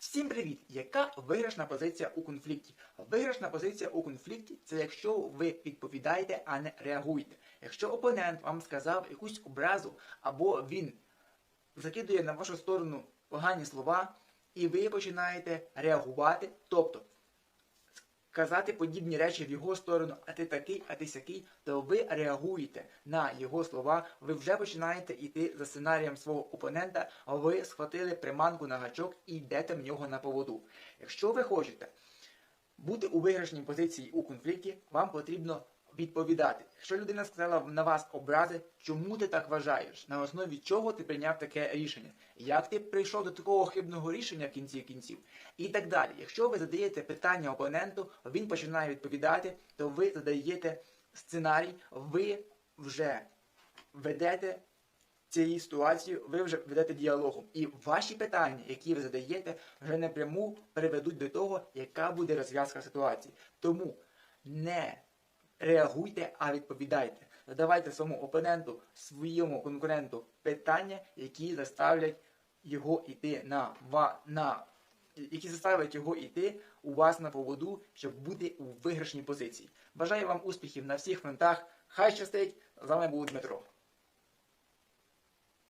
Всім привіт! Яка виграшна позиція у конфлікті? Виграшна позиція у конфлікті це якщо ви відповідаєте, а не реагуєте. Якщо опонент вам сказав якусь образу, або він закидує на вашу сторону погані слова, і ви починаєте реагувати, тобто казати подібні речі в його сторону, а ти такий, а ти сякий, то ви реагуєте на його слова, ви вже починаєте йти за сценарієм свого опонента, а ви схватили приманку на гачок і йдете в нього на поводу. Якщо ви хочете бути у виграшній позиції у конфлікті, вам потрібно відповідати. Якщо людина сказала на вас образи, чому ти так вважаєш? На основі чого ти прийняв таке рішення? Як ти прийшов до такого хибного рішення в кінці кінців? І так далі. Якщо ви задаєте питання опоненту, він починає відповідати, то ви задаєте сценарій, ви вже ведете цієї ситуації, ви вже ведете діалогом. І ваші питання, які ви задаєте, вже напряму приведуть до того, яка буде розв'язка ситуації. Тому не реагуйте, а відповідайте. Задавайте своєму опоненту, своєму конкуренту питання, які заставлять його йти на, ва- на які заставлять його йти у вас на поводу, щоб бути у виграшній позиції. Бажаю вам успіхів на всіх фронтах. Хай щастить! З вами був Дмитро.